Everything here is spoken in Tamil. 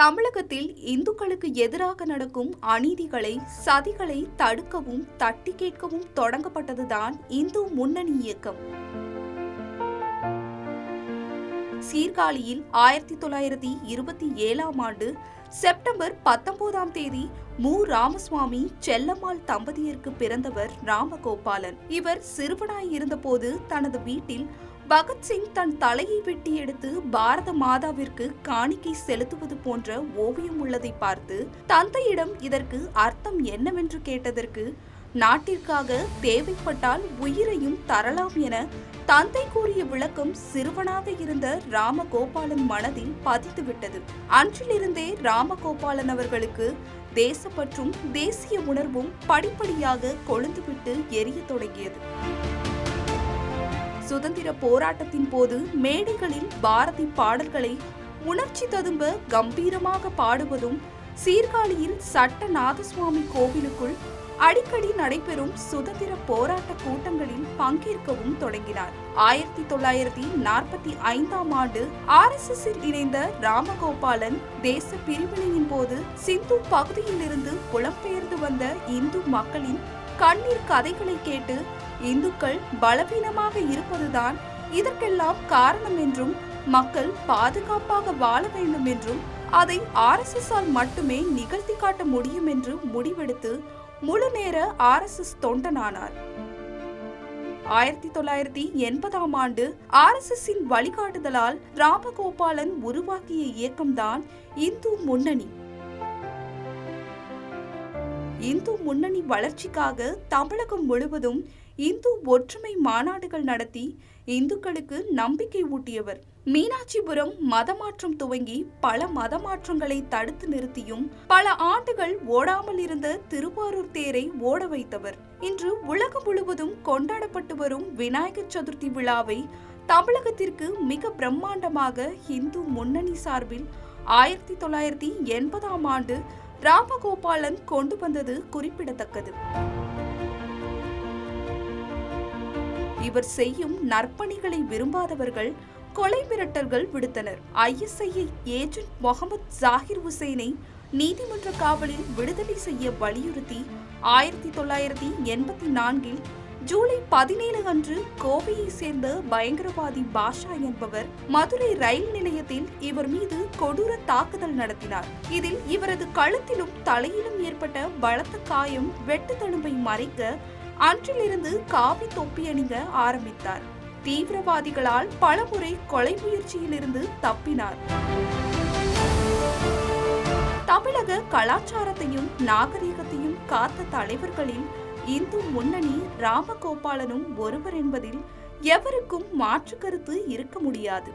தமிழகத்தில் இந்துக்களுக்கு எதிராக நடக்கும் அநீதிகளை சதிகளை தடுக்கவும் தட்டி கேட்கவும் தொடங்கப்பட்டதுதான் இந்து முன்னணி இயக்கம். சீர்காழியில் ஆயிரத்தி தொள்ளாயிரத்தி இருபத்தி ஏழாம் ஆண்டு செப்டம்பர் பத்தொன்பதாம் தேதி மு. ராமசுவாமி செல்லம்மாள் தம்பதியருக்கு பிறந்தவர் ராமகோபாலன். இவர் சிறுவனாய் இருந்தபோது தனது வீட்டில் பகத்சிங் தன் தலையை வெட்டி எடுத்து பாரத மாதாவிற்கு காணிக்கை செலுத்துவது போன்ற ஓவியம் உள்ளதை பார்த்து தந்தையிடம் இதற்கு அர்த்தம் என்னவென்று கேட்டதற்கு நாட்டிற்காக தேவைப்பட்டால் உயிரையும் தரலாம் என தந்தை கூறிய விளக்கம் சிறுவனாக இருந்த ராமகோபாலன் மனதில் பதித்துவிட்டது. அன்றிலிருந்தே ராமகோபாலன் அவர்களுக்கு தேசப்பற்றும் தேசிய உணர்வும் படிப்படியாக கொழுந்துவிட்டு எரியத் தொடங்கியது. சுதந்திர போராட்டத்தின் போது மேடைகளில் பாரதி பாடல்களை உணர்ச்சி ததும்ப கம்பீரமாக பாடுவதும் சீர்காழியில் சட்ட நாதசுவாமி கோவிலுக்குள் அடிக்கடி நடைபெறும் சுதந்திர போராட்ட கூட்டங்களில் பங்கேற்கவும் தொடங்கினார். ஆயிரத்தி தொள்ளாயிரத்தி நாற்பத்தி ஐந்தாம் ஆண்டு ஆர் எஸ் எஸ் இணைந்த ராமகோபாலன் தேச பிரிவினையின் போது சிந்து பகுதியிலிருந்து புலம்பெயர்ந்து வந்த இந்து மக்களின் கண்ணீர் கதைகளை கேட்டு இந்துக்கள் பலவீனமாக இருப்பதுதான் இதற்கெல்லாம் காரணம் என்றும் மக்கள் பாதுகாப்பாக வாழ வேண்டும் என்றும் அதை ஆர்எஸ்எஸ் ஆல் மட்டுமே நிகழ்த்தி காட்ட முடியும் என்று முடிவெடுத்து முழு நேர ஆர்எஸ்எஸ் தொண்டனானார். ஆயிரத்தி தொள்ளாயிரத்தி எண்பதாம் ஆண்டு ஆர்எஸ்எஸ் இன் வழிகாட்டுதலால் ராமகோபாலன் உருவாக்கிய இயக்கம்தான் இந்து முன்னணி. இந்து முன்னணி வளர்ச்சிக்காக தமிழகம் முழுவதும் இந்து ஒற்றுமை மாநாடுகள் நடத்தி இந்துக்களுக்கு நம்பிக்கை ஊட்டியவர். மீனாட்சிபுரம் மதமாற்றம் துவங்கி பல மதமாற்றங்களை தடுத்து நிறுத்தியும் பல ஆண்டுகள் ஓடாமல் இருந்த திருவாரூர் தேரை ஓட வைத்தவர். இன்று உலகம் முழுவதும் கொண்டாடப்பட்டு வரும் விநாயகர் சதுர்த்தி விழாவை தமிழகத்திற்கு மிக பிரம்மாண்டமாக இந்து முன்னணி சார்பில் ஆயிரத்தி தொள்ளாயிரத்தி எண்பதாம் ஆண்டு ராமகோபாலன் கொண்டு வந்தது குறிப்பிடத்தக்கது. இவர் செய்யும் நற்பணிகளை விரும்பாதவர்கள் கொலை மிரட்டல்கள் விடுத்தனர். ஐஎஸ்ஐயை ஏஜென்ட் முகமது ஜாகிர் ஹுசைனை நீதிமன்ற காவலில் விடுதலை செய்ய வலியுறுத்தி ஆயிரத்தி தொள்ளாயிரத்தி எண்பத்தி நான்கில் ஜூலை பதினேழு அன்று கோவையை சேர்ந்த பயங்கரவாதி பாஷா என்பவர் மதுரை ரயில் நிலையத்தில் இவர் மீது கொடூர தாக்குதல் நடத்தினார். இதில் இவரது கழுத்திலும் தலையிலும் ஏற்பட்ட பலத்த காயம் வெட்டு தழும்பை மறைக்க அன்றிலிருந்து காவி தொப்பி அணிங்க ஆரம்பித்தார். தீவிரவாதிகளால் பலமுறை கொலை முயற்சியிலிருந்து தப்பினார். தமிழக கலாச்சாரத்தையும் நாகரிகத்தையும் காத்த தலைவர்களில் இந்து முன்னணி ராமகோபாலனும் ஒருவர் என்பதில் எவருக்கும் மாற்று கருத்து இருக்க முடியாது.